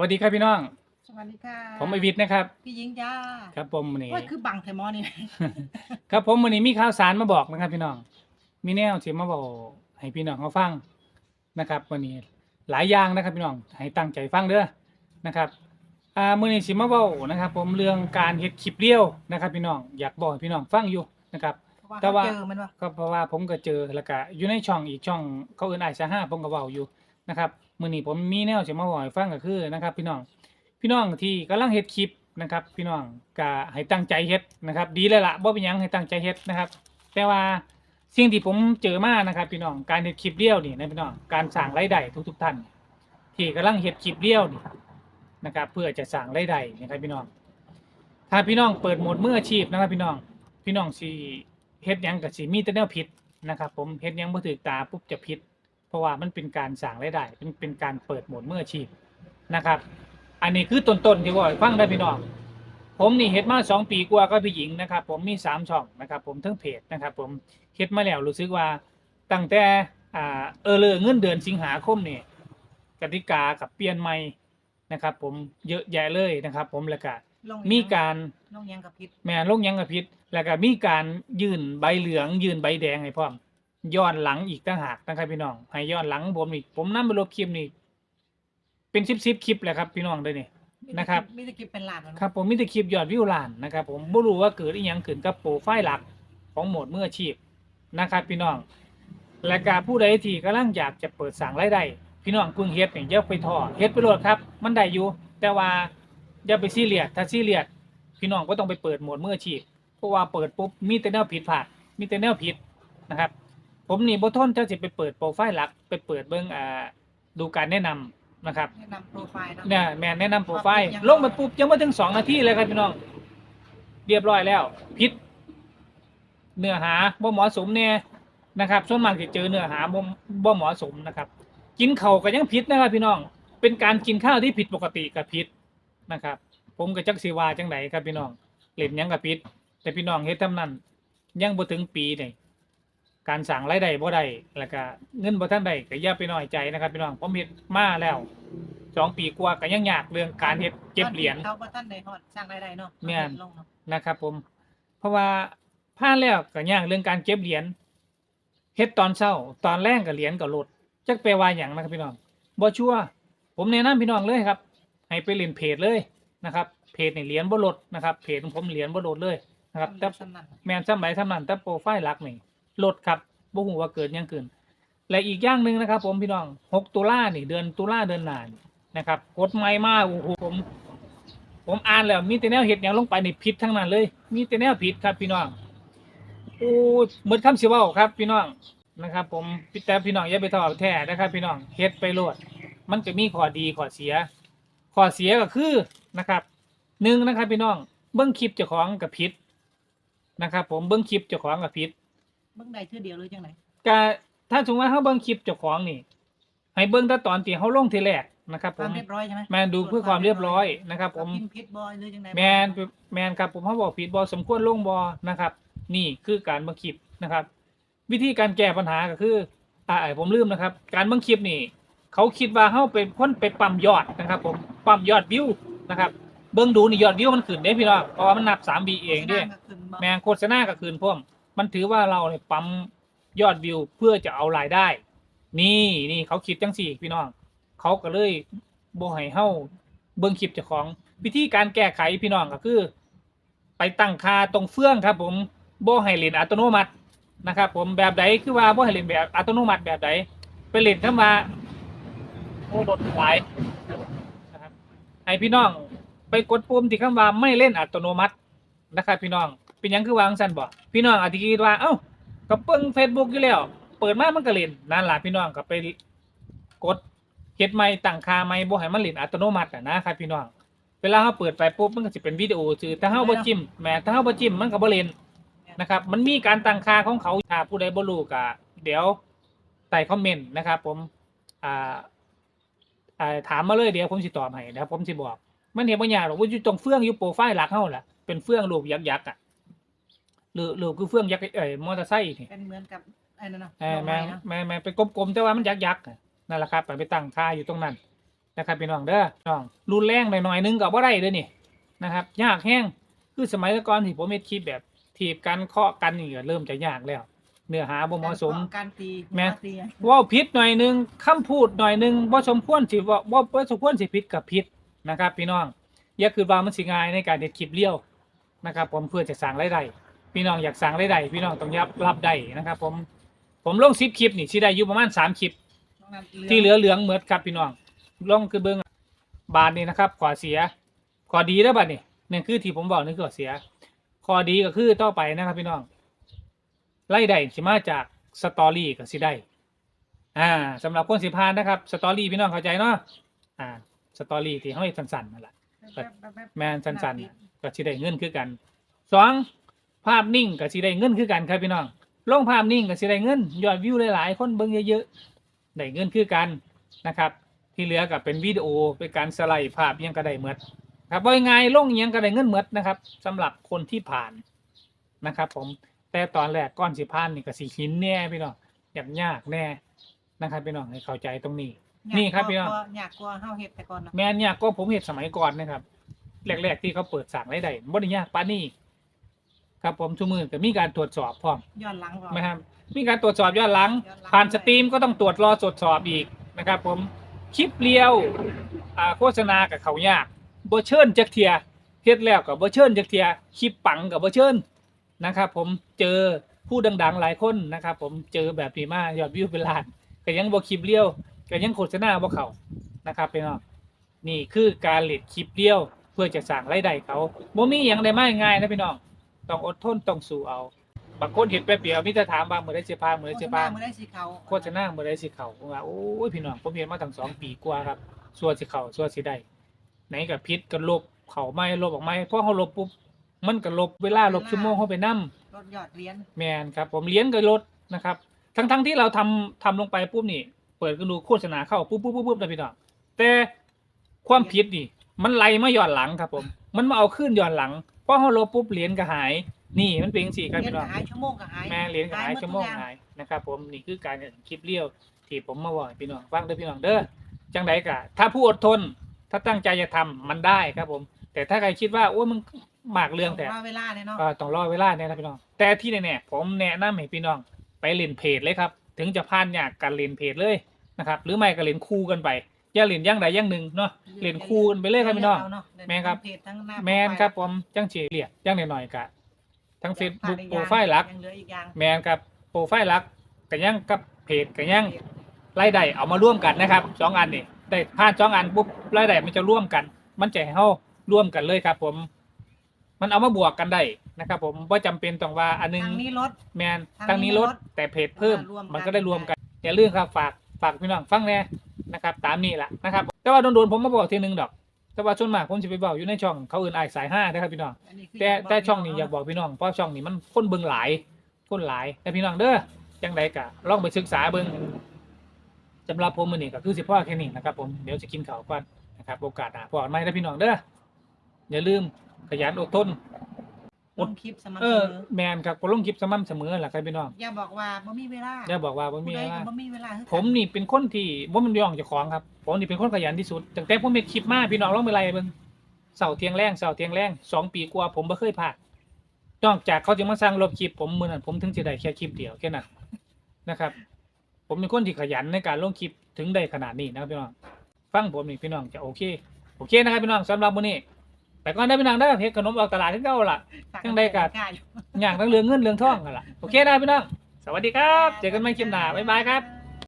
วัสดีครับพี่น้อง สวัสดีค่ะผมไอวิทย์นะครับ พี่หญิงจ้าครับผมวันนี้โอ้ยคือบังไทมอนี่ ครับผมวันนี้มีข่าวสารมาบอกนะครับ พี่น้อง มีแนวที่มาบอกให้พี่น้องเขาฟังนะครับ วันนี้หลายอย่างนะครับ พี่น้องให้ตั้งใจฟังเด้อนะครับอ่ามื้อนี้สิมาเว้านะครับ ผมเรื่องการเฮ็ดคลิปเลี้ยวนะครับ พี่น้องอยากบอกให้พี่น้องฟังอยู่นะครับแต่แต่ว่าว่าเจอมันว่าก็เพราะว่าผมก็เจอแล้วก็อยู่ในช่องอีกช่องเขาเอื่นไอซาห้าผมก็เว้าอยู่นะครับ มื้อนี้ผมมีแนวจะมาบอกให้ฟังก็คือนะครับ พี่น้องพี่น้องที่กำลังเฮ็ดคลิปนะครับ พี่น้องก็ให้ตั้งใจเฮ็ดนะครับ ดีแล้วล่ะบ่เป็นหยังให้ตั้งใจเฮ็ดนะครับ แต่ว่าสิ่งที่ผมเจอมานะครับ พี่น้องการเฮ็ดคลิปเลี้ยวนี่นะพี่น้องการสร้างรายได้ทุก ๆ ท่าน ที่กำลังเฮ็ดคลิปเลี้ยวนี่นะครับ เพื่อจะสร้างรายได้นะครับพี่น้อง ถ้าพี่น้องเปิดโหมดมืออาชีพนะครับ พี่น้องพี่น้องสิเฮ็ดหยังก็สิมีแต่แนวผิดนะครับ ผมเฮ็ดหยังบ่ถูกตาปุ๊บจะผิด ราะว่ามันเป็นการสร้างรายได้เป็นเป็นการเปิดโหมดมืออาชีพนะครับ อันนี้คือต้นๆที่ว่าให้ฟังได้พี่น้องผมนี่เฮ็ดมาสองปีกว่าก็พี่หญิงนะครับ ผมมีสามช่องนะครับ ผมทั้งเพจนะครับ ผมเฮ็ดมาแล้วรู้สึกว่าตั้งแต่อ่าเออเลยเงินเดือนสิงหาคมนี่กติกากับเปลี่ยนใหม่นะครับ ผมเยอะแยะเลยนะครับ ผมแล้วก็ลงมีการลงยังกับพิษแม่ลงยังกับพิษแล้วก็มีการยื่นใบเหลือง ยื่นใบแดงให้พร้อม ย้อนหลังอีกต่างหากนะครับพี่น้องให้ย้อนหลังผมนี่ผมนำไปลบคลิปนี่เป็นสิบสิบคลิปแหละครับ พี่น้องเด้อนี่ นะครับ มีแต่กิบเป็นหลานมันครับผมมีแต่คลิปยอดวิวล้านนะครับ ผมไม่รู้ว่าเกิดอีหยังขึ้นกับโปรไฟล์หลักของโหมดมืออาชีพนะครับ พี่น้อง และการผู้ใดที่กำลังอยากจะเปิดสั่งรายได้พี่น้องเพิ่งเฮ็ดเนี่ยอย่าไปท้อเฮ็ดไปโลดครับ มันได้อยู่ แต่ว่าอย่าไปซีเรียสถ้าซีเรียสพี่น้องก็ต้องไปเปิดโหมดมืออาชีพเพราะว่าเปิดปุ๊บมีแต่แนวผิดพลาดมีแต่แนวผิดนะครับ ผมนี่บ่ทนจะสิไปเปิดโปรไฟล์หลัก ไปเปิดเบิ่งอ่าดูการแนะนำนะครับแนะนำโปรไฟล์เนาะ เนี่ยแม่แนะนำโปรไฟล์ยังลงไปปุ๊บยังไม่ถึงสองนาทีเลยครับพี่น้อง เรียบร้อยแล้วพิษเนื้อหาบ่เหมาะสมเนี่ยนะครับส่วนมากจะเจอเนื้อหาบ่บ่เหมาะสมนะครับ กินเข่าวก็ยังพิษนะครับพี่น้อง เป็นการกินข้าวที่ผิดปกติกับพิษนะครับ ผมกับจักสีวาจังไดครับพี่น้องเล่นหยังกับพิษแต่พี่น้องเฮ็ดทำนั้นยังบ่ถึงปีนี่ การสั่งรายได้บ่ได้แล้วก็เงินบ่ทันได้ก็อย่าไปน้อยใจนะครับพี่น้องผมเฮ็ดมาแล้วสองปีกว่าก็ยังยากเรื่องการเฮ็ดเก็บเหรียญ เขาก็ท่านได้ฮอดสร้างรายได้เนาะแม่น ลงเนาะนะครับผม เพราะว่าผ่านแล้วก็ยากเรื่องการเก็บเหรียญเฮ็ดตอนเช้า ตอนแรกก็เหรียญก็ลดจักแปลว่าหยังนะครับพี่น้องบ่ชัวร์ผมแนะนำพี่น้องเลยครับ ให้ไปเล่นเพจเลยนะครับเพจนี่เหรียญบ่ลดนะครับเพจของผมเหรียญบ่ลดเลยนะครับแต่ สำนัก แม่นซ้ำไหนซ้ำนั้นแต่โปรไฟล์หลักนี่ ลดครับบ่ฮู้ว่าเกิดยังขึ้น และอีกอย่างหนึ่งนะครับ ผมพี่น้อง6ตุลานี่เดือนตุลาเดือนหนานนะครับกฎหม่มาโอ้โหผม ผมอ่านแล้วมีแต่แนวเห็ดอย่างลงไปในผิดทั้งนั้นเลย มีแต่แนวผิดครับ พี่น้องโอ้เหมือนคำสิเว้าครับ พี่น้องนะครับ ผมแต่พี่น้องอย่าไปทอแท้นะครับ พี่น้องเฮ็ดไปโลด มันจะมีข้อดีข้อเสียข้อเสียก็คือนะครับหนึ่งนะครับ พี่น้องเบิ้องคลิปเจ้าของกับผิดนะครับ ผมเบิ้องคลิปเจ้าของกับผิด เบิ่งได้เทื่อเดียวเลยจังไดก็ถ้าสมมติว่าเขาเบิ้งคลิปเจ้าของนี่ ให้เบิ้งแต่ตอนที่เขาลงทีแรกนะครับคผวามมเรียบร้อยใช่ไหมแมนดูเพื่อความเรียบร้อยนะครับผมพิมพ์พิษบอยหรือจังไดแมนแมนครับผมเขาบอกผิดบอสมควรลงบอนะครับ นี่คือการบังคลิปนะครับ วิธีการแก้ปัญหาก็คืออ่าผมลืมนะครับ การบังคลิปนี่ เขาคิดว่าเขาเป็นคนไปปั๊มยอดนะครับ ผมปั๊มยอดวิวนะครับ เบิ้งดูนี่ยอดวิวมันขึ้นเด้พี่น้องเพราะว่ามันนับสามบีเองเด้ก็ขึ้นบ่แมงโฆษณาก็คืนพ่วม มันถือว่าเราเนี่ยปั๊มยอดวิวเพื่อจะเอารายได้ นี่นี่เขาคิดจังสี่พี่น้องเขาก็เลยบ่ให้เฮ้าเบิ่งคลิปเจ้าของวิธีการแก้ไขพี่น้องก็คือ ไปตั้งค่าตรงเฟื่องครับผมบ่ให้เล่นอัตโนมัตินะครับผมแบบใดคือว่าบ่ให้เล่นแบบอัตโนมัติแบบใดไปเล่นคำว่าโอ้ลดหลายนะครับให้พี่น้องไปกดปุ่มที่คำว่าไม่เล่นอัตโนมัตินะครับพี่น้อง เป็นหยังคือวางสั้นบ่พี่น้องอาจจะคิดว่า เอ้าก็เปิง Facebook อยู่แล้ว เปิดมามันก็เล่นนั่นล่ะพี่น้องก็ไปกดเฮ็ดใหม่ตั้งค่าใหม่บ่ให้มันเล่นอัตโนมัติอะนะครับพี่น้องเวลาเฮาเปิดไปปุ๊บมันก็สิเป็นวิดีโอซื่อถ้าเฮาบ่จิ้มแหม้ถ้าเฮาบ่จิ้มมันก็บ่เล่นนะครับ มันมีการตั้งค่าของเขาถ้าผู้ใดบ่รู้ก็เดี๋ยวใต้คอมเมนต์นะครับ ผมอ่าอ่าถามมาเลยเดี๋ยวผมสิตอบให้นะครับผมสิบอก มันเห็นบางอย่างหรอกว่าอยู่ตรงเฟื่องอยู่โปรไฟล์หลักเฮาล่ะเป็นเฟื่องรูปยักษ์ยักษ์อะ หรือหรือคือเฟื่องยักษ์เอ่ยมอเตอร์ไซค์นี่เป็นเหมือนกับไอ้นั่นเนาะเออดอกแม่ไม้เนาะแม่แม่เป็นกลมๆแต่ว่ามันยักษ์ยักษ์อะนั่นแหละครับไปไปตั้งค่าอยู่ตรงนั้นนะครับพี่น้องเด้อน้องรุนแรงหน่อยๆนึงก็บ่ได้เด้อนี่นะครับ ยากแห้งคือสมัยก่อนที่ผมเฮ็ดคลิปแบบถีบกันเคาะกันนี่ก็เริ่มจะยากแล้ว เนื้อหาบ่เหมาะสมการตีแม่หัวตีเว่าผิดหน่อยหนึงคำพูดหน่อยหนึงบ่สมควรสิว่าบ่บ่สมควรสิผิดกับผิดนะครับ พี่น้องอย่าคือว่ามันสิง่ายในการเฮ็ดคลิปเลี้ยวนะครับ ผมเพื่อจะสร้างรายได้ พี่น้องอยากสร้างรายได้พี่น้องต้องรับรับได้นะครับ ผมผมลง10คลิปนี่สิได้อยู่ประมาณ3คลิปน้องนันที่เหลือเหลืองเหมือดครับพี่น้องลองคือเบิ้งบานนี่นะครับขอเสียขอดีแล้วบัดนี่นี่คือที่ผมบอกนี่คือขอเสียขอดีก็คือต่อไปนะครับพี่น้องไล่ได้สิมาจากสตอรี่กับสิได้อ่าสำหรับคนสิพานนะครับสตอรี่พี่น้องเข้าใจเนาะอ่าสตอรี่ที่เขาให้สั้นๆนั่นแหละแป๊บๆแป๊บๆแมนสั้นๆก็สิได้เงินคือกันสอง ภาพนิ่งก็สิได้เงินคือกันครับพี่น้องลงภาพนิ่งก็สิได้เงินยอดวิวหลายๆ คนเบิ่งเยอะๆได้เงินคือกันนะครับ ที่เหลือก็เป็นวิดีโอเป็นการสไลด์ภาพอิหยังก็ได้เมดครับว่ายังไงลงอิหยังก็ได้เงินเมดนะครับสำหรับคนที่ผ่านนะครับ ผมแต่ตอนแรกก้อนสิผ่านนี่ก็สิหินแน่พี่น้องยากยากแน่นะครับพี่น้องให้เข้าใจตรงนี้ นี่ครับพี่น้องอยากกลัวเฮาเฮ็ดแต่ก่อนเนาะแม่นยากก็ผมเห็นสมัยก่อนนะครับแรกๆที่เขาเปิดสั่งรายได้บ่ได้ยากปานนี้ ครับผมทุกมือก็มีการตรวจสอบพร้อมย้อนหลังก่อน ไหมครับมีการตรวจสอบย้อนหลัง ย้อนหลัง ผ่านสตรีมก็ต้องตรวจรอตรวจสอบอีกนะครับ ผมคลิปเลียวอ่าโฆษณากับเขายากบ่เชิญจักเทียเฮ็ดแล้วกับบ่เชิญจักเทียคลิปปังกับบ่เชิญนะครับ ผมเจอผู้ดังๆหลายคนนะครับ ผมเจอแบบนี้มายอดวิวเป็นล้านก็ยังบ่คลิปเลี้ยวก็ยังโฆษณาบ่เข้านะครับพี่น้องนี่คือการเล่นคลิปเลี้ยวเพื่อจะสร้างรายได้เขาบ่มีหยังได้มาง่ายๆนะพี่น้อง ต้องอดทนต้องสู้เอา บางคนเห็นแป๊บเดียวมีแต่ถามว่าเมื่อใดสิพาเมื่อใดสิพามื้อได้สิเขาโฆษณาเมื่อใดสิเข้าผมว่าโอ้ยพี่น้องผมเรียนมาตั้งสองปีกว่าครับส่วนสิเข้าส่วนสิได้ไหนกับพิษก็ลบเข้าไม่ลบออกไม่พอเขาลบปุ๊บมันก็ลบเวลาลบชั่วโมงเขาไปนํลดยอดเหรียญแมนครับ ผมเลี้ยงก็ลดนะครับ ทั้งทั้งที่เราทำทำลงไปปุ๊บนี่ เปิดกันดูโฆษณาเข้าปุ๊บปุ๊บปุ๊บปุ๊บนะพี่น้องแต่ความผิดนี่ มันไล่มาย้อนหลังครับผม มันมาเอาขึ้นย้อนหลัง พอเขาลบปุ๊บเหรียญก็หาย นี่มันเป็นสี่ครับเหรียญพี่น้ก็อง หายชั่วโมงก็หายแม่เหรียญก็หายหมดชั่วโมงทุกอย่างหายนะครับผมนี่คือการคลิปเลี้ยวที่ผมมาบอกให้พี่น้องฟังเด้อพี่น้องเด้อจังไดกะ ถ้าผู้อดทน ถ้าตั้งใจจะทำมันได้ครับผม แต่ถ้าใครคิดว่าโอ้ยมันหมากเรื่องแต่ ว่าเวลาเนี่ยเนาะเอ่อต้องรอเวลาเนี่ยนะพี่น้อง แต่ที่แน่ๆผมแนะนำให้พี่น้องไปเล่นเพจเลยครับ ถึงจะพลาดยากการเล่นเพจเลยนะครับ หรือไม่ก็เล่นคู่กันไป อย่าเล่นอย่างใดอย่างหนึ่งเนาะ เล่นคู่กันไปเลยครับพี่น้อง เาเาะ แม่ครับเพจทั้งหน้าแมนครับผมจังเฉลี่ยอย่างหน่อยๆกะทั้งเฟซบุ๊กโปรไฟล์หลัก ยังเหลืออีกอย่างแมนครับโปรไฟล์หลักกันยังกับเพจกันยังรายได้เอามาร่วมกันนะครับสองอันนี่ได้พลาดสองอันปุ๊บรายได้มันจะร่วมกัน มันจะให้เฮาร่วมกันเลยครับ ผม มันเอามาบวกกันได้นะครับ ผมว่าจำเป็นต้องว่าอันหนึง ทางนี้ลด แมนทางทางนี้นี้ลลดดแต่เพจเพิ่มมารวมกัน มันก็ได้รวมกัน อย่าลืมครับฝากฝากพี่น้องฟังแน่นะครับ ตามนี้แหละนะครับ แต่ว่าโดนๆผมมาบอกทีนึงดอก แต่ว่าส่วนมากผมจะไปบอกอยู่ในช่องเขาอื่นอายสายห้านะครับพี่น้อง อันนี้คือแต่ยากบกแต่ช่องนี้อยากบอกพี่น้องเพราะช่องนี้มันคนเบิ่งหลาย คนหลายแต่พี่น้องเด้อจังใดกะลองไปศึกษาเบิ่งสำหรับผมมื้อนี้ก็คือสิพ่อแค่นี้นะครับผมเดี๋ยวจะกินข้าวก่อนนะครับโอกาสหน้าพอกันใหม่นะพี่น้องเด้ออย่าลืมขยันอดทน ลงคลิปสม่ำเอเสอมอแมนครับก็ลงคลิปสม่ำเสมอแหละครับพี่น้องอย่าบอกว่าบ่มีเวลาอย่าบอกว่าบ่มีผู้ใดเวลาก็บ่มีเวลาคือกันผมนี่เป็นคนที่ว่ามันย่องเจ้าของครับ ผมนี่เป็นคนขยันที่สุดตั้งแต่ผมเฮ็ดคลิปมาพี่น้องลองไปไล่เบิ่งเสาร์เที่ยงแรงเสาร์เที่ยงแรงสองปีกว่าผมบ่เคยพลาดนอกจากเขาจะมาสร้างลบคลิปผมมื้อนั้นผมถึงจะได้แค่คลิปเดียวแค่นั้นนะครับ ผมเป็นคนที่ขยันในการลงคลิปถึงได้ขนาดนี้นะครับพี่น้องฟังผมนี่พี่น้องจะโอเค โอเคนะครับพี่น้องสำหรับมื้อนี้ ไปก่อนได้อพี่น้องเด้อเฮ็ดขนมออกตลาดคือเก่าล่ะ จังใดก็กล้าอยู่อย่างทั้งเรื่องเงินเรื่องทองกันล่ะ โอเคนะพี่น้อง สวัสดีครับ เจอกันใหม่คลิปหน้าบ๊ายบายครับบ